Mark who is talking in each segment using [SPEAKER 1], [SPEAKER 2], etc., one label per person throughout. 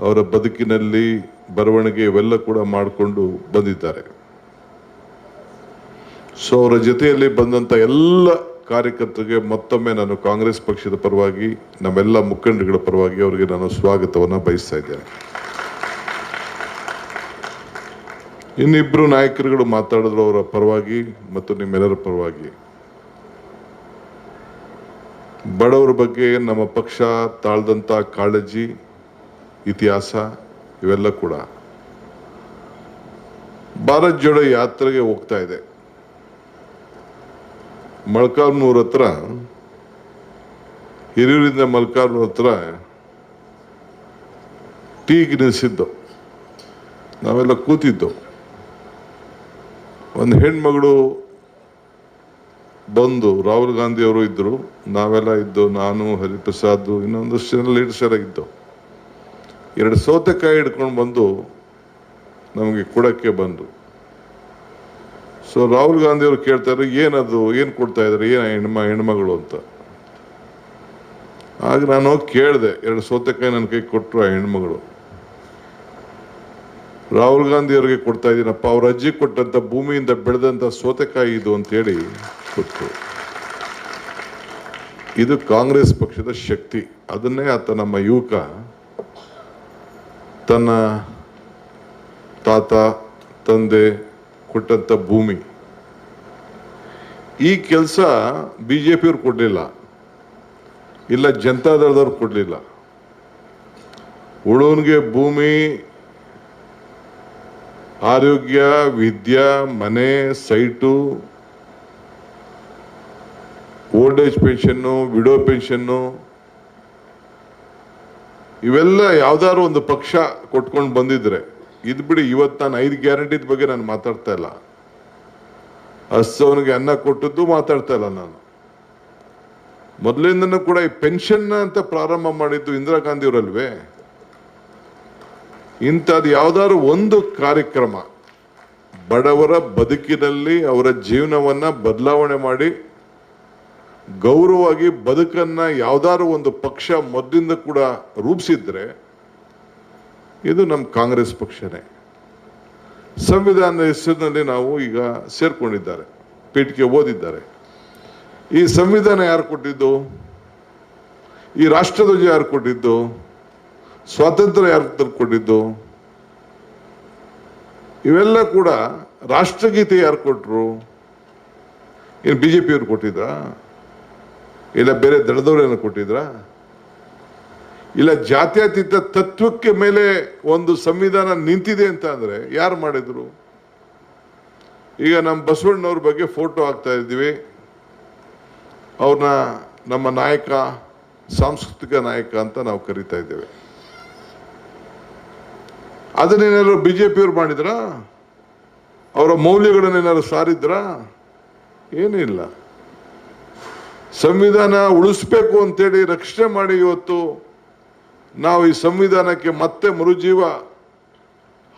[SPEAKER 1] ಅವರ ಬದುಕಿನಲ್ಲಿ ಬರವಣಿಗೆ ಇವೆಲ್ಲ ಕೂಡ ಮಾಡಿಕೊಂಡು ಬಂದಿದ್ದಾರೆ. ಸೊ ಅವರ ಜೊತೆಯಲ್ಲಿ ಬಂದಂಥ ಎಲ್ಲ ಕಾರ್ಯಕರ್ತರಿಗೆ ಮತ್ತೊಮ್ಮೆ ನಾನು ಕಾಂಗ್ರೆಸ್ ಪಕ್ಷದ ಪರವಾಗಿ, ನಮ್ಮೆಲ್ಲ ಮುಖಂಡರುಗಳ ಪರವಾಗಿ ಅವರಿಗೆ ನಾನು ಸ್ವಾಗತವನ್ನು ಬಯಸ್ತಾ ಇದ್ದೇನೆ. ಇನ್ನಿಬ್ಬರು ನಾಯಕರುಗಳು ಮಾತಾಡಿದ್ರು ಅವರ ಪರವಾಗಿ ಮತ್ತು ನಿಮ್ಮೆಲ್ಲರ ಪರವಾಗಿ. ಬಡವರ ಬಗ್ಗೆ ನಮ್ಮ ಪಕ್ಷ ತಾಳ್ದಂಥ ಕಾಳಜಿ ಇತಿಹಾಸ ಇವೆಲ್ಲ ಕೂಡ ಭಾರತ್ ಜೋಡೋ ಯಾತ್ರೆಗೆ ಹೋಗ್ತಾ ಇದೆ. ಮಲ್ಕಾರ್ನೂರ ಹತ್ರ, ಹಿರಿಯೂರಿಂದ ಮಲ್ಕಾರ್ನೂರ ಹತ್ರ ಟೀಗೆ ನಿಲ್ಲಿಸಿದ್ದು ನಾವೆಲ್ಲ ಕೂತಿದ್ದು. ಒಂದು ಹೆಣ್ಮಗಳು ಬಂದು, ರಾಹುಲ್ ಗಾಂಧಿ ಅವರು ಇದ್ರು, ನಾವೆಲ್ಲ ಇದ್ದು, ನಾನು ಹರಿಪ್ರಸಾದ್, ಇನ್ನೊಂದಷ್ಟು ಜನ ಲೀಡರ್ಸ್ ಎಲ್ಲ ಇದ್ದು. ಎರಡು ಸೌತೆಕಾಯಿ ಹಿಡ್ಕೊಂಡು ಬಂದು ನಮಗೆ ಕೊಡೋಕ್ಕೆ ಬಂದರು ಸೊ ರಾಹುಲ್ ಗಾಂಧಿ ಅವರು ಕೇಳ್ತಾ ಇದ್ರು, ಏನದು, ಏನು ಕೊಡ್ತಾ ಇದ್ದಾರೆ, ಏನು ಹೆಣ್ಮ, ಹೆಣ್ಮಗಳು ಅಂತ. ಆಗ ನಾನು ಹೋಗಿ ಕೇಳಿದೆ, ಎರಡು ಸೌತೆಕಾಯಿ ನನ್ನ ಕೈ ಕೊಟ್ಟರು ಆ ಹೆಣ್ಮಗಳು. ರಾಹುಲ್ ಗಾಂಧಿ ಅವರಿಗೆ ಕೊಡ್ತಾ ಇದ್ದೀನಪ್ಪ, ಅವ್ರ ಅಜ್ಜಿ ಕೊಟ್ಟಂತ ಭೂಮಿಯಿಂದ ಬೆಳೆದಂಥ ಸೌತೆಕಾಯಿ ಇದು ಅಂತೇಳಿ ಕೊಟ್ಟರು ಇದು ಕಾಂಗ್ರೆಸ್ ಪಕ್ಷದ ಶಕ್ತಿ. ಅದನ್ನೇ ಆತ ನಮ್ಮ ಯುವಕ. ತನ್ನ ತಾತ, ತಂದೆ ಕೊಟ್ಟಂತ ಭೂಮಿ. ಈ ಕೆಲಸ ಬಿ ಜೆ ಪಿಯವ್ರು ಕೊಡಲಿಲ್ಲ. ಇಲ್ಲ ಜನತಾದಳದವ್ರು ಕೊಡಲಿಲ್ಲ. ಉಳೋನ್ಗೆ ಭೂಮಿ, ಆರೋಗ್ಯ, ವಿದ್ಯಾ, ಮನೆ, site, old age pension, widow pension ಇವೆಲ್ಲ ಯಾವ್ದಾದ್ರು ಒಂದು ಪಕ್ಷ ಕೊಟ್ಕೊಂಡು ಬಂದಿದ್ರೆ, ಇದು ಬಿಡಿ ಇವತ್ತು ನಾನು ಐದು ಗ್ಯಾರಂಟಿದ ಬಗ್ಗೆ ನಾನು ಮಾತಾಡ್ತಾ ಇಲ್ಲ. ಅಸ್ಸವನಿಗೆ ಅನ್ನ ಕೊಟ್ಟದ್ದು ಮಾತಾಡ್ತಾ ಇಲ್ಲ ನಾನು. ಮೊದಲಿಂದನೂ ಕೂಡ ಈ ಪೆನ್ಷನ್ ಅಂತ ಪ್ರಾರಂಭ ಮಾಡಿದ್ದು ಇಂದಿರಾ ಗಾಂಧಿ ಅವರಲ್ವೇ ಇಂಥದ್ದು ಯಾವ್ದಾದ್ರು ಒಂದು ಕಾರ್ಯಕ್ರಮ, ಬಡವರ ಬದುಕಿನಲ್ಲಿ ಅವರ ಜೀವನವನ್ನ ಬದಲಾವಣೆ ಮಾಡಿ ಗೌರವವಾಗಿ ಬದುಕನ್ನು ಯಾವ್ದಾದ್ರು ಒಂದು ಪಕ್ಷ ಮೊದಲಿಂದ ಕೂಡ ರೂಪಿಸಿದ್ರೆ ಇದು ನಮ್ಮ ಕಾಂಗ್ರೆಸ್ ಪಕ್ಷನೇ. ಸಂವಿಧಾನದ ಹೆಸರಿನಲ್ಲಿ ನಾವು ಈಗ ಸೇರ್ಕೊಂಡಿದ್ದಾರೆ, ಪೀಠಕ್ಕೆ ಓದಿದ್ದಾರೆ. ಈ ಸಂವಿಧಾನ ಯಾರು ಕೊಟ್ಟಿದ್ದು? ಈ ರಾಷ್ಟ್ರಧ್ವಜ ಯಾರು ಕೊಟ್ಟಿದ್ದು? ಸ್ವಾತಂತ್ರ್ಯ ಯಾರು ತಂದ್ಕೊಟ್ಟಿದ್ದು ಇವೆಲ್ಲ ಕೂಡ ರಾಷ್ಟ್ರಗೀತೆ ಯಾರು ಕೊಟ್ಟರು ಏನು ಬಿ ಜೆ ಪಿಯವ್ರು ಕೊಟ್ಟಿದ್ರಾ ಇಲ್ಲ ಬೇರೆ ದಡದವ್ರೇನು ಕೊಟ್ಟಿದ್ರಾ? ಇಲ್ಲ ಜಾತ್ಯತೀತ ತತ್ವಕ್ಕೆ ಮೇಲೆ ಒಂದು ಸಂವಿಧಾನ ನಿಂತಿದೆ ಅಂತ ಅಂದರೆ ಯಾರು ಮಾಡಿದ್ರು? ಈಗ ನಮ್ಮ ಬಸವಣ್ಣವ್ರ ಬಗ್ಗೆ ಫೋಟೋ ಹಾಕ್ತಾ ಇದ್ದೀವಿ. ಅವ್ರನ್ನ ನಮ್ಮ ನಾಯಕ, ಸಾಂಸ್ಕೃತಿಕ ನಾಯಕ ಅಂತ ನಾವು ಕರಿತಾ ಇದ್ದೇವೆ. ಅದನ್ನೇನಾದ್ರು ಪಿಯವ್ರು ಮಾಡಿದ್ರಾ? ಅವರ ಮೌಲ್ಯಗಳನ್ನೇನಾದ್ರು ಸಾರಿದ್ರಾ? ಏನಿಲ್ಲ. ಸಂವಿಧಾನ ಉಳಿಸ್ಬೇಕು ಅಂತೇಳಿ ರಕ್ಷಣೆ ಮಾಡಿ ಇವತ್ತು ನಾವು ಈ ಸಂವಿಧಾನಕ್ಕೆ ಮತ್ತೆ ಮರುಜೀವ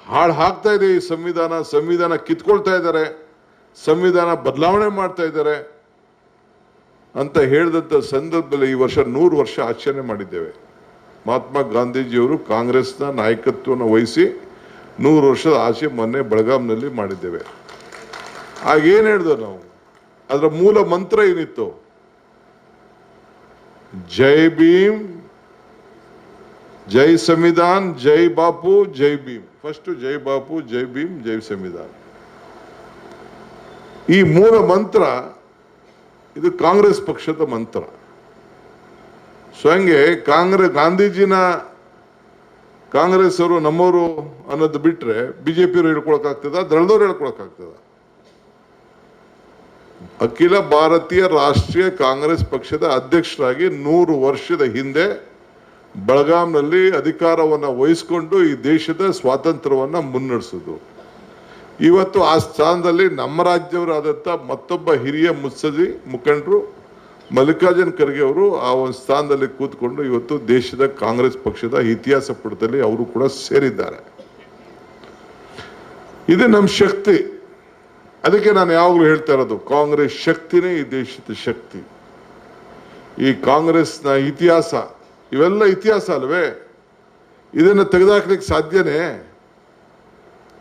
[SPEAKER 1] ಹಾಳು ಹಾಕ್ತಾ ಇದೆ ಈ ಸಂವಿಧಾನ ಸಂವಿಧಾನ ಕಿತ್ಕೊಳ್ತಾ ಇದ್ದಾರೆ, ಸಂವಿಧಾನ ಬದಲಾವಣೆ ಮಾಡ್ತಾ ಇದ್ದಾರೆ ಅಂತ ಹೇಳಿದಂಥ ಸಂದರ್ಭದಲ್ಲಿ ಈ ವರ್ಷ ನೂರು ವರ್ಷ ಆಚರಣೆ ಮಾಡಿದ್ದೇವೆ. ಮಹಾತ್ಮ ಗಾಂಧೀಜಿಯವರು ಕಾಂಗ್ರೆಸ್ನ ನಾಯಕತ್ವವನ್ನು ವಹಿಸಿ ನೂರು ವರ್ಷದ ಆಚೆ ಮೊನ್ನೆ ಬೆಳಗಾಂನಲ್ಲಿ ಮಾಡಿದ್ದೇವೆ. ಆಗೇನು ಹೇಳ್ದೋ ನಾವು? ಅದರ ಮೂಲ ಮಂತ್ರ ಏನಿತ್ತು? ಜೈ ಭೀಮ್, ಜೈ ಸಂವಿಧಾನ್, ಜೈ ಬಾಪು, ಜೈ ಭೀಮ್. ಫಸ್ಟ್ ಜೈ ಬಾಪು, ಜೈ ಭೀಮ್, ಜೈ ಸಂವಿಧಾನ್. ಈ ಮೂಲ ಮಂತ್ರ, ಇದು ಕಾಂಗ್ರೆಸ್ ಪಕ್ಷದ ಮಂತ್ರ. ಸೊ ಹಂಗೆ ಕಾಂಗ್ರೆಸ್ ಗಾಂಧೀಜಿನ ಕಾಂಗ್ರೆಸ್ ಅವರು ನಮ್ಮವರು ಅನ್ನೋದು ಬಿಟ್ರೆ ಬಿಜೆಪಿಯವರು ಹೇಳ್ಕೊಳಕ್ಕಾಗ್ತದ? ದಳದವ್ರು ಹೇಳ್ಕೊಳಕ್ಕಾಗ್ತದ? ಅಖಿಲ ಭಾರತೀಯ ರಾಷ್ಟ್ರೀಯ ಕಾಂಗ್ರೆಸ್ ಪಕ್ಷದ ಅಧ್ಯಕ್ಷರಾಗಿ ನೂರು ವರ್ಷದ ಹಿಂದೆ ಬೆಳಗಾಂನಲ್ಲಿ ಅಧಿಕಾರವನ್ನು ವಹಿಸಿಕೊಂಡು ಈ ದೇಶದ ಸ್ವಾತಂತ್ರ್ಯವನ್ನು ಮುನ್ನಡೆಸುದು ಇವತ್ತು ಆ ಸ್ಥಾನದಲ್ಲಿ ನಮ್ಮ ರಾಜ್ಯವರಾದಂಥ ಮತ್ತೊಬ್ಬ ಹಿರಿಯ ಮುತ್ಸದಿ ಮುಖಂಡರು ಮಲ್ಲಿಕಾರ್ಜುನ್ ಖರ್ಗೆ ಅವರು ಆ ಒಂದು ಸ್ಥಾನದಲ್ಲಿ ಕೂತ್ಕೊಂಡು ಇವತ್ತು ದೇಶದ ಕಾಂಗ್ರೆಸ್ ಪಕ್ಷದ ಇತಿಹಾಸ ಪುಟದಲ್ಲಿ ಅವರು ಕೂಡ ಸೇರಿದ್ದಾರೆ. ಇದು ನಮ್ಮ ಶಕ್ತಿ. ಅದಕ್ಕೆ ನಾನು ಯಾವಾಗಲೂ ಹೇಳ್ತಾ ಇರೋದು, ಕಾಂಗ್ರೆಸ್ ಶಕ್ತಿನೇ ಈ ದೇಶದ ಶಕ್ತಿ. ಈ ಕಾಂಗ್ರೆಸ್ನ ಇತಿಹಾಸ, ಇವೆಲ್ಲ ಇತಿಹಾಸ ಅಲ್ವೇ? ಇದನ್ನು ತೆಗೆದಾಕ್ಲಿಕ್ಕೆ ಸಾಧ್ಯನೇ?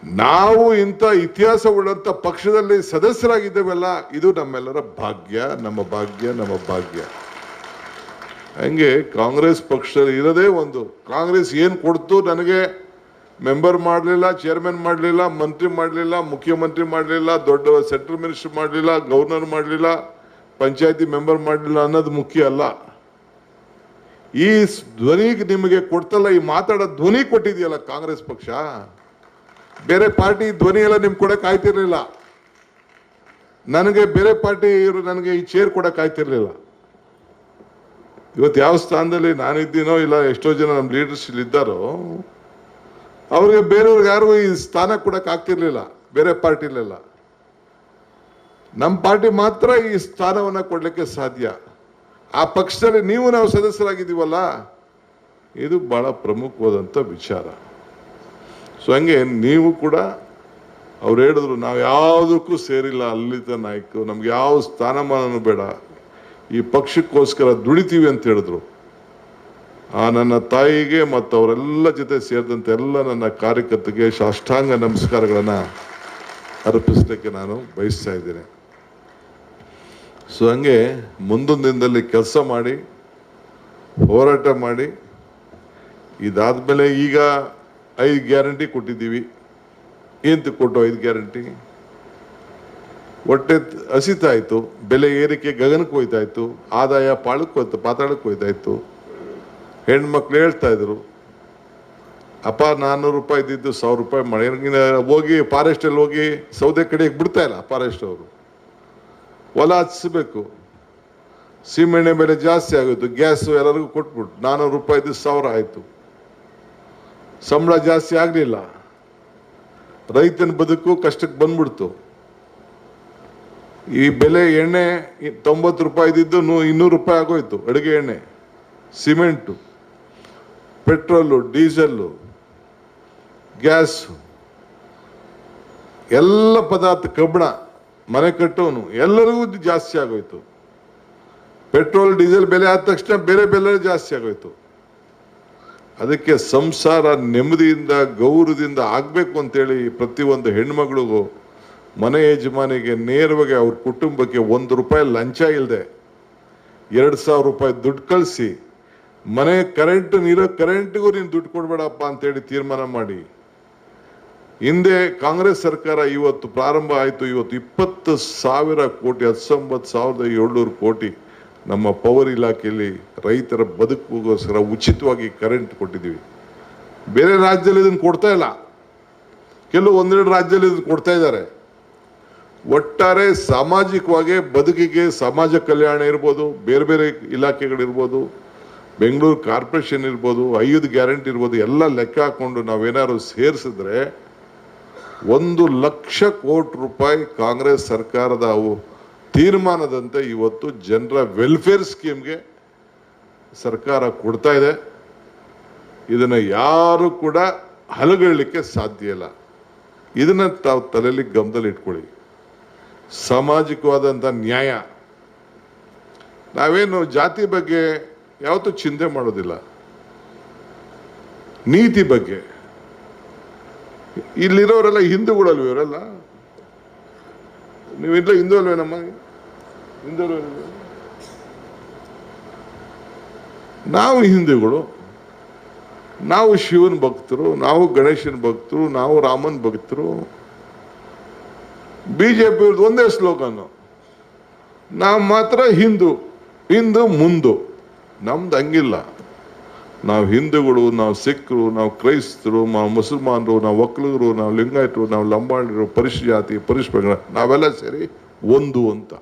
[SPEAKER 1] ನಾವು ಇಂಥ ಇತಿಹಾಸ ಉಳ್ಳಂಥ ಪಕ್ಷದಲ್ಲಿ ಸದಸ್ಯರಾಗಿದ್ದೇವೆಲ್ಲ, ಇದು ನಮ್ಮೆಲ್ಲರ ಭಾಗ್ಯ, ನಮ್ಮ ಭಾಗ್ಯ ನಮ್ಮ ಭಾಗ್ಯ. ಹಂಗೆ ಕಾಂಗ್ರೆಸ್ ಪಕ್ಷದಲ್ಲಿ ಇರೋದೇ ಒಂದು. ಕಾಂಗ್ರೆಸ್ ಏನು ಕೊಡ್ತು ನನಗೆ? ಮೆಂಬರ್ ಮಾಡಲಿಲ್ಲ ಚೇರ್ಮನ್ ಮಾಡಲಿಲ್ಲ, ಮಂತ್ರಿ ಮಾಡಲಿಲ್ಲ, ಮುಖ್ಯಮಂತ್ರಿ ಮಾಡಲಿಲ್ಲ, ದೊಡ್ಡ ಸೆಂಟ್ರಲ್ ಮಿನಿಸ್ಟರ್ ಮಾಡಲಿಲ್ಲ ಗವರ್ನರ್ ಮಾಡಲಿಲ್ಲ, ಪಂಚಾಯತಿ ಮೆಂಬರ್ ಮಾಡಲಿಲ್ಲ ಅನ್ನೋದು ಮುಖ್ಯ ಅಲ್ಲ. ಈ ಧ್ವನಿಗೆ ನಿಮಗೆ ಕೊಡ್ತಲ್ಲ, ಈ ಮಾತಾಡೋ ಧ್ವನಿ ಕೊಟ್ಟಿದೆಯಲ್ಲ ಕಾಂಗ್ರೆಸ್ ಪಕ್ಷ? ಬೇರೆ ಪಾರ್ಟಿ ಧ್ವನಿ ಎಲ್ಲ ನಿಮ್ಗೆ ಕೊಡಕ್ಕೆ ಆಯ್ತಿರ್ಲಿಲ್ಲ. ನನಗೆ ಬೇರೆ ಪಾರ್ಟಿ ಇವರು ನನಗೆ ಈ ಚೇರ್ ಕೊಡಕ್ಕೆ ಆಯ್ತಿರ್ಲಿಲ್ಲ. ಇವತ್ತು ಯಾವ ಸ್ಥಾನದಲ್ಲಿ ನಾನಿದ್ದೀನೋ ಇಲ್ಲ ಎಷ್ಟೋ ಜನ ನಮ್ಮ ಲೀಡರ್ಸ್ ಇದ್ದಾರೋ ಅವ್ರಿಗೆ ಬೇರೆಯವ್ರಿಗೆ ಯಾರಿಗೂ ಈ ಸ್ಥಾನ ಕೊಡಕ್ಕೆ ಆಗ್ತಿರ್ಲಿಲ್ಲ. ಬೇರೆ ಪಾರ್ಟಿಲೆಲ್ಲ ನಮ್ಮ ಪಾರ್ಟಿ ಮಾತ್ರ ಈ ಸ್ಥಾನವನ್ನ ಕೊಡಲಿಕ್ಕೆ ಸಾಧ್ಯ. ಆ ಪಕ್ಷದಲ್ಲಿ ನೀವು ನಾವು ಸದಸ್ಯರಾಗಿದ್ದೀವಲ್ಲ, ಇದು ಬಹಳ ಪ್ರಮುಖವಾದಂಥ ವಿಚಾರ. ಸೊ ಹಂಗೆ ನೀವು ಕೂಡ ಅವ್ರು ಹೇಳಿದ್ರು, ನಾವು ಯಾವುದಕ್ಕೂ ಸೇರಿಲ್ಲ ಅಲ್ಲಿತ ನಾಯಕರು, ನಮ್ಗೆ ಯಾವ ಸ್ಥಾನಮಾನನೂ ಬೇಡ. ಈ ಪಕ್ಷಕ್ಕೋಸ್ಕರ ದುಡಿತೀವಿ ಅಂತ ಹೇಳಿದ್ರು. ಆ ನನ್ನ ತಾಯಿಗೆ ಮತ್ತು ಅವರೆಲ್ಲ ಜೊತೆ ಸೇರಿದಂತೆ ಎಲ್ಲ ನನ್ನ ಕಾರ್ಯಕರ್ತರಿಗೆ ಸಾಷ್ಟಾಂಗ ನಮಸ್ಕಾರಗಳನ್ನು ಅರ್ಪಿಸಲಿಕ್ಕೆ ನಾನು ಬಯಸ್ತಾ ಇದ್ದೇನೆ. ಸೊ ಹಂಗೆ ಮುಂದೊಂದು ದಿನದಲ್ಲಿ ಕೆಲಸ ಮಾಡಿ, ಹೋರಾಟ ಮಾಡಿ ಇದಾದ ಮೇಲೆ ಈಗ ಐದು ಗ್ಯಾರಂಟಿ ಕೊಟ್ಟಿದ್ದೀವಿ. ಏನು ಕೊಟ್ಟು ಐದು ಗ್ಯಾರಂಟಿ? ಹೊಟ್ಟೆ ಹಸಿತಾಯಿತು, ಬೆಲೆ ಏರಿಕೆ ಗಗನಕ್ಕೆ ಹೋಯ್ತಾಯಿತ್ತು ಆದಾಯ ಪಾಳಕ್ಕೆ ಹೋಯ್ತು, ಪಾತಾಳಕ್ಕೆ ಹೋಯ್ತಾ ಇತ್ತು ಹೆಣ್ಮಕ್ಳು ಹೇಳ್ತಾ ಇದ್ರು, ಅಪ್ಪ ನಾನ್ನೂರು ರೂಪಾಯಿ ಇದ್ದಿದ್ದು ಸಾವಿರ ರೂಪಾಯಿ ಮಾಡಿ ಹೋಗಿ ಫಾರೆಸ್ಟಲ್ಲಿ ಹೋಗಿ ಸೌದೆ ಕಡೆಗೆ ಬಿಡ್ತಾ ಇಲ್ಲ ಫಾರೆಸ್ಟ್ ಅವರು. ಹೊಲ ಹಚ್ಬೇಕು. ಸೀಮೆಣ್ಣೆ ಬೆಲೆ ಜಾಸ್ತಿ ಆಗೋಯ್ತು ಗ್ಯಾಸು ಎಲ್ಲರಿಗೂ ಕೊಟ್ಬಿಟ್ಟು ನಾನ್ನೂರು ರೂಪಾಯಿ ಇದ್ದು ಸಾವಿರ ಆಯಿತು. ಸಂಬಳ ಜಾಸ್ತಿ ಆಗಲಿಲ್ಲ. ರೈತನ ಬದುಕು ಕಷ್ಟಕ್ಕೆ ಬಂದ್ಬಿಡ್ತು. ಈ ಬೆಲೆ ಎಣ್ಣೆ ತೊಂಬತ್ತು ರೂಪಾಯಿ ಇದ್ದಿದ್ದು ನೂ ಇನ್ನೂರು ರೂಪಾಯಿ ಆಗೋಯ್ತು ಅಡುಗೆ ಎಣ್ಣೆ, ಸಿಮೆಂಟು. ಪೆಟ್ರೋಲು, ಡೀಸೆಲ್ಲು, ಗ್ಯಾಸು, ಎಲ್ಲ ಪದಾರ್ಥ ಕಬ್ಬಣ, ಮನೆ ಕಟ್ಟೋನು, ಎಲ್ಲರಿಗೂ ಜಾಸ್ತಿ ಆಗೋಯ್ತು. ಪೆಟ್ರೋಲ್, ಡೀಸೆಲ್ ಬೆಲೆ ಆದ ತಕ್ಷಣ ಬೇರೆ ಬೆಲೆ ಜಾಸ್ತಿ ಆಗೋಯ್ತು. ಅದಕ್ಕೆ ಸಂಸಾರ ನೆಮ್ಮದಿಯಿಂದ, ಗೌರವದಿಂದ ಆಗಬೇಕು ಅಂತೇಳಿ ಪ್ರತಿಯೊಂದು ಹೆಣ್ಮಗಳಿಗೂ ಮನೆ ಯಜಮಾನಿಗೆ ನೇರವಾಗಿ ಅವ್ರ ಕುಟುಂಬಕ್ಕೆ ಒಂದು ರೂಪಾಯಿ ಲಂಚ ಇಲ್ಲದೆ ಎರಡು ಸಾವಿರ ರೂಪಾಯಿ ದುಡ್ಡು ಕಳಿಸಿ ಮನೆ ಕರೆಂಟ್ ನೀರೋ ಕರೆಂಟ್ಗೂ ನೀನು ದುಡ್ಡು ಕೊಡಬೇಡಪ್ಪ ಅಂತೇಳಿ ತೀರ್ಮಾನ ಮಾಡಿ. ಹಿಂದೆ ಕಾಂಗ್ರೆಸ್ ಸರ್ಕಾರ ಇವತ್ತು ಪ್ರಾರಂಭ ಆಯಿತು. ಇವತ್ತು ಇಪ್ಪತ್ತು ಸಾವಿರ ಕೋಟಿ, ಹತ್ತೊಂಬತ್ತು ಸಾವಿರದ ಏಳ್ನೂರು ಕೋಟಿ ನಮ್ಮ ಪವರ್ ಇಲಾಖೆಯಲ್ಲಿ ರೈತರ ಬದುಕುಗೋಸ್ಕರ ಉಚಿತವಾಗಿ ಕರೆಂಟ್ ಕೊಟ್ಟಿದ್ದೀವಿ. ಬೇರೆ ರಾಜ್ಯದಲ್ಲಿ ಇದನ್ನು ಕೊಡ್ತಾ ಇಲ್ಲ. ಕೆಲವು ಒಂದೆರಡು ರಾಜ್ಯದಲ್ಲಿ ಇದನ್ನು ಕೊಡ್ತಾ ಇದ್ದಾರೆ. ಒಟ್ಟಾರೆ ಸಾಮಾಜಿಕವಾಗಿ ಬದುಕಿಗೆ ಸಮಾಜ ಕಲ್ಯಾಣ ಇರ್ಬೋದು, ಬೇರೆ ಬೇರೆ ಇಲಾಖೆಗಳಿರ್ಬೋದು ಬೆಂಗಳೂರು ಕಾರ್ಪೊರೇಷನ್ ಇರ್ಬೋದು, ಐದು ಗ್ಯಾರಂಟಿ ಇರ್ಬೋದು, ಎಲ್ಲ ಲೆಕ್ಕ ಹಾಕೊಂಡು ನಾವೇನಾದ್ರು ಸೇರಿಸಿದ್ರೆ ಒಂದು ಲಕ್ಷ ಕೋಟಿ ರೂಪಾಯಿ ಕಾಂಗ್ರೆಸ್ ಸರ್ಕಾರದ ಅವು ತೀರ್ಮಾನದಂತೆ ಇವತ್ತು ಜನರ ವೆಲ್ಫೇರ್ ಸ್ಕೀಮ್ಗೆ ಸರ್ಕಾರ ಕೊಡ್ತಾ ಇದೆ. ಇದನ್ನು ಯಾರು ಕೂಡ ಹಲಗಲಿಕ್ಕೆ ಸಾಧ್ಯ ಇಲ್ಲ. ಇದನ್ನ ತಾವು ತಲೆಯಲ್ಲಿ ಗಮನದಲ್ಲಿ ಇಟ್ಕೊಳ್ಳಿ. ಸಾಮಾಜಿಕವಾದಂಥ ನ್ಯಾಯ. ನಾವೇನು ಜಾತಿ ಬಗ್ಗೆ ಯಾವತ್ತೂ ಚಿಂತೆ ಮಾಡೋದಿಲ್ಲ. ನೀತಿ ಬಗ್ಗೆ. ಇಲ್ಲಿರೋರೆಲ್ಲ ಹಿಂದೂಗಳಲ್ವ ಇವರೆಲ್ಲ? ನೀವಿಲ್ಲ ಹಿಂದೂ ಅಲ್ವೇನಮ್ಮ ಹಿಂದೂ ಅಲ್ವೇನಮ್ಮ? ನಾವು? ಹಿಂದೂಗಳು. ನಾವು ಶಿವನ ಭಕ್ತರು, ನಾವು ಗಣೇಶನ ಭಕ್ತರು, ನಾವು ರಾಮನ ಭಕ್ತರು. ಬಿಜೆಪಿ ಒಂದೇ ಸ್ಲೋಗನ್ನು ನಾವು ಮಾತ್ರ ಹಿಂದೂ ಹಿಂದೂ ಮುಂದು. ನಮ್ದು ಹಂಗಿಲ್ಲ. ನಾವು ಹಿಂದೂಗಳು, ನಾವು ಸಿಖ್ರು ನಾವು ಕ್ರೈಸ್ತರು, ನಾವು ಮುಸಲ್ಮಾನರು, ನಾವು ಒಕ್ಕಲಿಗರು ನಾವು ಲಿಂಗಾಯತರು, ನಾವು ಲಂಬಾಣಿರು ಪರಿಶ್ ಜಾತಿ ಪರಿಶ್ ನಾವೆಲ್ಲ ಸೇರಿ ಒಂದು ಅಂತ.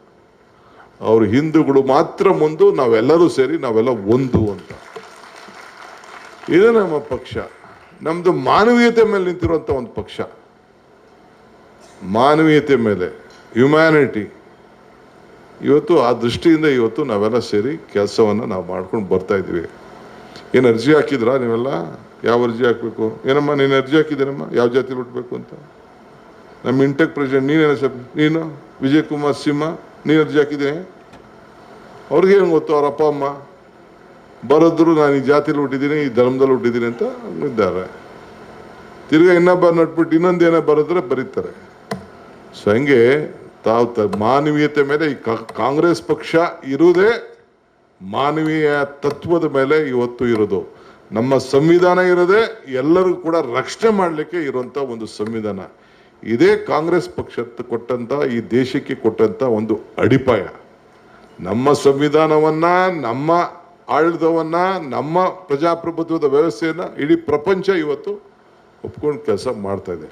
[SPEAKER 1] ಅವರು ಹಿಂದೂಗಳು ಮಾತ್ರ ಮುಂದು, ನಾವೆಲ್ಲರೂ ಸೇರಿ ನಾವೆಲ್ಲ ಒಂದು ಅಂತ. ಇದು ನಮ್ಮ ಪಕ್ಷ. ನಮ್ದು ಮಾನವೀಯತೆ ಮೇಲೆ ನಿಂತಿರುವಂತ ಒಂದು ಪಕ್ಷ. ಮಾನವೀಯತೆ ಮೇಲೆ ಹ್ಯುಮ್ಯಾನಿಟಿ ಇವತ್ತು ಆ ದೃಷ್ಟಿಯಿಂದ ಇವತ್ತು ನಾವೆಲ್ಲ ಸೇರಿ ಕೆಲಸವನ್ನು ನಾವು ಮಾಡ್ಕೊಂಡು ಬರ್ತಾ ಇದ್ದೀವಿ. ಏನು ಅರ್ಜಿ ಹಾಕಿದ್ರಾ ನೀವೆಲ್ಲ? ಯಾವ ಅರ್ಜಿ ಹಾಕಬೇಕು? ಏನಮ್ಮ, ನೀನು ಅರ್ಜಿ ಹಾಕಿದ್ದೀನಮ್ಮ? ಯಾವ ಜಾತಿ ಹುಟ್ಟಬೇಕು ಅಂತ? ನಮ್ಮ ಇಂಟೆಕ್ ಪ್ರೆಸಿಡೆಂಟ್ ನೀನೇನ ಸಪ್ ನೀನು? ವಿಜಯ್ ಕುಮಾರ್ ಸಿಂಹ, ನೀನು ಅರ್ಜಿ ಹಾಕಿದ್ದೀನಿ ಅವ್ರಿಗೆ ಏನು ಗೊತ್ತು ಅವ್ರ ಅಪ್ಪ, ಅಮ್ಮ? ಬರೋದ್ರು ನಾನು ಈ ಜಾತಿಲಿ ಹುಟ್ಟಿದ್ದೀನಿ, ಈ ಧರ್ಮದಲ್ಲಿ ಹುಟ್ಟಿದ್ದೀನಿ ಅಂತ ಇದ್ದಾರೆ ತಿರ್ಗಾ ಇನ್ನೊಬ್ಬ ನಟ್ಬಿಟ್ಟು ಇನ್ನೊಂದೇನೋ ಬರೆದ್ರೆ ಬರೀತಾರೆ. ಸೊ ಹಂಗೆ ತಾವು ಮಾನವೀಯತೆ ಮೇಲೆ ಈ ಕಾಂಗ್ರೆಸ್ ಪಕ್ಷ ಇರುವುದೇ ಮಾನವೀಯ ತತ್ವದ ಮೇಲೆ ಇವತ್ತು ಇರೋದು. ನಮ್ಮ ಸಂವಿಧಾನ ಇರೋದೇ ಎಲ್ಲರಿಗೂ ಕೂಡ ರಕ್ಷಣೆ ಮಾಡಲಿಕ್ಕೆ ಇರುವಂಥ ಒಂದು ಸಂವಿಧಾನ. ಇದೇ ಕಾಂಗ್ರೆಸ್ ಪಕ್ಷ ಕೊಟ್ಟಂಥ ಈ ದೇಶಕ್ಕೆ ಕೊಟ್ಟಂಥ ಒಂದು ಅಡಿಪಾಯ. ನಮ್ಮ ಸಂವಿಧಾನವನ್ನು, ನಮ್ಮ ಆಡಳಿತವನ್ನು, ನಮ್ಮ ಪ್ರಜಾಪ್ರಭುತ್ವದ ವ್ಯವಸ್ಥೆಯನ್ನು ಇಡೀ ಪ್ರಪಂಚ ಇವತ್ತು ಒಪ್ಕೊಂಡು ಕೆಲಸ ಮಾಡ್ತಾ ಇದೆ.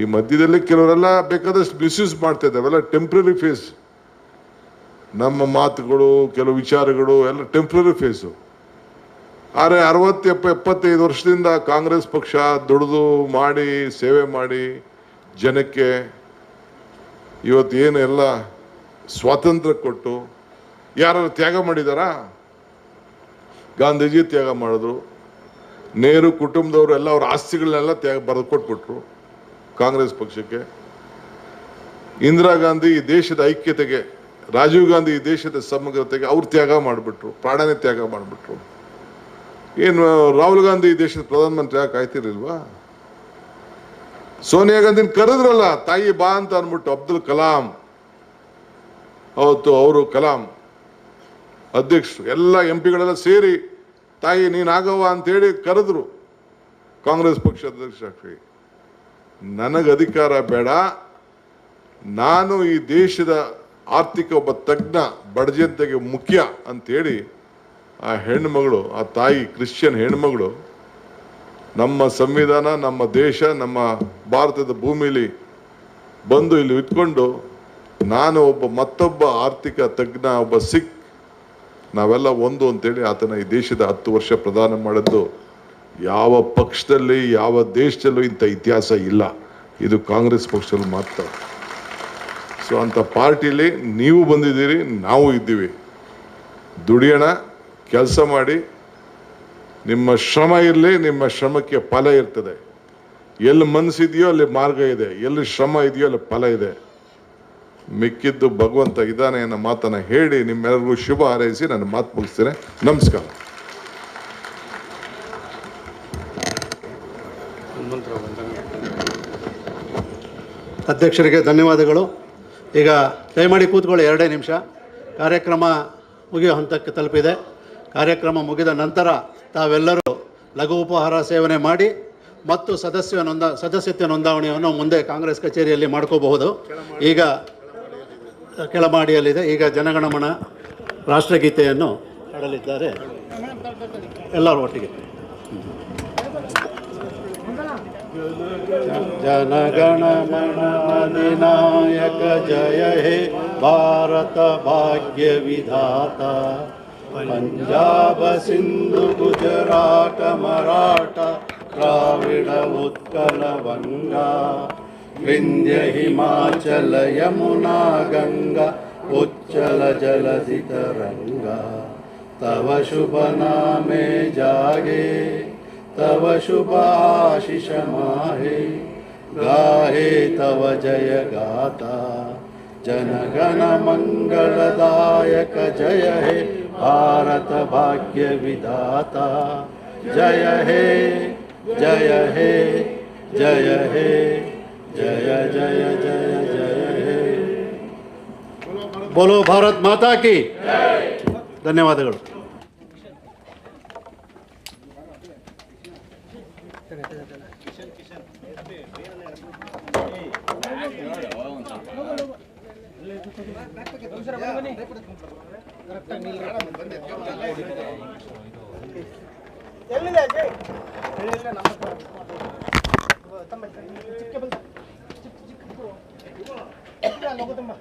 [SPEAKER 1] ಈ ಮಧ್ಯದಲ್ಲಿ ಕೆಲವರೆಲ್ಲ ಬೇಕಾದಷ್ಟು ಮಿಸ್ಯೂಸ್ ಮಾಡ್ತಾ ಇದ್ದಾವೆಲ್ಲ ಟೆಂಪ್ರರಿ ಫೇಸ್ ನಮ್ಮ ಮಾತುಗಳು, ಕೆಲವು ವಿಚಾರಗಳು ಎಲ್ಲ ಟೆಂಪ್ರರಿ ಫೇಸು ಆದರೆ ಅರವತ್ತು ಎಪ್ಪ, ಎಪ್ಪತ್ತೈದು ವರ್ಷದಿಂದ ಕಾಂಗ್ರೆಸ್ ಪಕ್ಷ ದುಡಿದು ಮಾಡಿ, ಸೇವೆ ಮಾಡಿ ಜನಕ್ಕೆ ಇವತ್ತು ಎಲ್ಲ ಸ್ವಾತಂತ್ರ್ಯ ಕೊಟ್ಟು ಯಾರು ತ್ಯಾಗ ಮಾಡಿದಾರಾ? ಗಾಂಧೀಜಿ ತ್ಯಾಗ ಮಾಡಿದ್ರು. ನೆಹರು ಕುಟುಂಬದವರು ಎಲ್ಲ ಅವ್ರ ಆಸ್ತಿಗಳನ್ನೆಲ್ಲ ತ್ಯಾಗ ಬರೆದು ಕೊಟ್ಬಿಟ್ರು. ಕಾಂಗ್ರೆಸ್ ಪಕ್ಷಕ್ಕೆ, ಇಂದಿರಾ ಗಾಂಧಿ ಈ ದೇಶದ ಐಕ್ಯತೆಗೆ, ರಾಜೀವ್ ಗಾಂಧಿ ಈ ದೇಶದ ಸಮಗ್ರತೆಗೆ ಅವ್ರು ತ್ಯಾಗ ಮಾಡಿಬಿಟ್ರು, ಪ್ರಾಣನೇ ತ್ಯಾಗ ಮಾಡಿಬಿಟ್ರು. ಏನು, ರಾಹುಲ್ ಗಾಂಧಿ ಈ ದೇಶದ ಪ್ರಧಾನಮಂತ್ರಿ ಯಾಕೆ ಆಯ್ತಿರ್ಲಿಲ್ವಾ? ಸೋನಿಯಾ ಗಾಂಧಿನ ಕರೆದ್ರಲ್ಲ, ತಾಯಿ ಬಾ ಅಂತ ಅಂದ್ಬಿಟ್ಟು ಅಬ್ದುಲ್ ಕಲಾಂ, ಅವತ್ತು ಅವರು ಕಲಾಂ ಅಧ್ಯಕ್ಷರು, ಎಲ್ಲ ಎಂ ಪಿಗಳೆಲ್ಲ ಸೇರಿ, ತಾಯಿ ನೀನಾಗವ ಅಂತೇಳಿ ಕರೆದ್ರು ಕಾಂಗ್ರೆಸ್ ಪಕ್ಷ ಅಧ್ಯಕ್ಷರಾಗಿ ನನಗೆ ಅಧಿಕಾರ ಬೇಡ. ನಾನು ಈ ದೇಶದ ಆರ್ಥಿಕ ಒಬ್ಬ ತಜ್ಞ, ಬಡಜನತೆಗೆ ಮುಖ್ಯ ಅಂಥೇಳಿ ಆ ಹೆಣ್ಮಗಳು ಆ ತಾಯಿ ಕ್ರಿಶ್ಚಿಯನ್ ಹೆಣ್ಮಗಳು ನಮ್ಮ ಸಂವಿಧಾನ, ನಮ್ಮ ದೇಶ, ನಮ್ಮ ಭಾರತದ ಭೂಮಿಲಿ ಬಂದು ಇಲ್ಲಿ ಇಟ್ಕೊಂಡು ನಾನು ಒಬ್ಬ ಮತ್ತೊಬ್ಬ ಆರ್ಥಿಕ ತಜ್ಞ, ಒಬ್ಬ ಸಿಖ್, ನಾವೆಲ್ಲ ಒಂದು ಅಂತೇಳಿ ಆತನ ಈ ದೇಶದ ಹತ್ತು ವರ್ಷ ಪ್ರದಾನ ಮಾಡಿದ್ದು. ಯಾವ ಪಕ್ಷದಲ್ಲಿ, ಯಾವ ದೇಶದಲ್ಲೂ ಇಂಥ ಇತಿಹಾಸ ಇಲ್ಲ. ಇದು ಕಾಂಗ್ರೆಸ್ ಪಕ್ಷದಲ್ಲಿ ಮಾತ್ರ. ಸೊ ಅಂಥ ಪಾರ್ಟಿಲಿ ನೀವು ಬಂದಿದ್ದೀರಿ, ನಾವು ಇದ್ದೀವಿ. ದುಡಿಯೋಣ, ಕೆಲಸ ಮಾಡಿ. ನಿಮ್ಮ ಶ್ರಮ ಇರಲಿ, ನಿಮ್ಮ ಶ್ರಮಕ್ಕೆ ಫಲ ಇರ್ತದೆ. ಎಲ್ಲಿ ಮನಸ್ಸಿದೆಯೋ ಅಲ್ಲಿ ಮಾರ್ಗ ಇದೆ. ಎಲ್ಲಿ ಶ್ರಮ ಇದೆಯೋ ಅಲ್ಲಿ ಫಲ ಇದೆ. ಮಿಕ್ಕಿದ್ದು ಭಗವಂತ ಇದ್ದಾನೆ ಅನ್ನೋ ಮಾತನ್ನು ಹೇಳಿ ನಿಮ್ಮೆಲ್ಲರಿಗೂ ಶುಭ ಹಾರೈಸಿ ನಾನು ಮಾತು ಮುಗಿಸ್ತೇನೆ. ನಮಸ್ಕಾರ.
[SPEAKER 2] ಅಧ್ಯಕ್ಷರಿಗೆ ಧನ್ಯವಾದಗಳು. ಈಗ ದಯಮಾಡಿ ಕೂತ್ಕೊಳ್ಳಿ, ಎರಡೇ ನಿಮಿಷ. ಕಾರ್ಯಕ್ರಮ ಮುಗಿಯೋ ಹಂತಕ್ಕೆ ತಲುಪಿದೆ. ಕಾರ್ಯಕ್ರಮ ಮುಗಿದ ನಂತರ ತಾವೆಲ್ಲರೂ ಲಘು ಉಪಹಾರ ಸೇವನೆ ಮಾಡಿ ಮತ್ತು ಸದಸ್ಯ ನೋಂದ, ಸದಸ್ಯತ್ವ ನೋಂದಾವಣೆಯನ್ನು ಮುಂದೆ ಕಾಂಗ್ರೆಸ್ ಕಚೇರಿಯಲ್ಲಿ ಮಾಡ್ಕೋಬಹುದು. ಈಗ ಕೆಳಮಾಡಿಯಲ್ಲಿದೆ. ಈಗ ಜನಗಣಮನ ರಾಷ್ಟ್ರಗೀತೆಯನ್ನು ಹಾಡಲಿದ್ದಾರೆ. ಎಲ್ಲರೂ ಒಟ್ಟಿಗೆ. जनगणमनाधिनायक जय हे भारत भाग्यविधाता पंजाब सिंधु गुजराट मराठ द्राविड उत्कल वंगा। विंध्य हिमाचल यमुना गंगा उच्चल जलधितरङ्गा तव शुभनामे जागे। तव शुभ आशिष माहे गाहे तव जय गाता जनगण मंगलदायक जय हे भारत भाग्य विधाता जय हे जय हे जय हे जय जय जय जय हे बोलो भारत माता की ಧನ್ಯವಾದಗಳು
[SPEAKER 3] ಎಲ್ಲಿದೆ ಅಜಯ್. ತಮ್ಮ ಚಿಕ್ಕ ಬಂದ ಚಿಕ್ಕ ಚಿಕ್ಕ ಚಿಕ್ಕ ಲೋಗ ತುಂಬ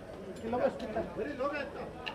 [SPEAKER 3] ಬರೀ ಲೋಗ ಅಷ್ಟು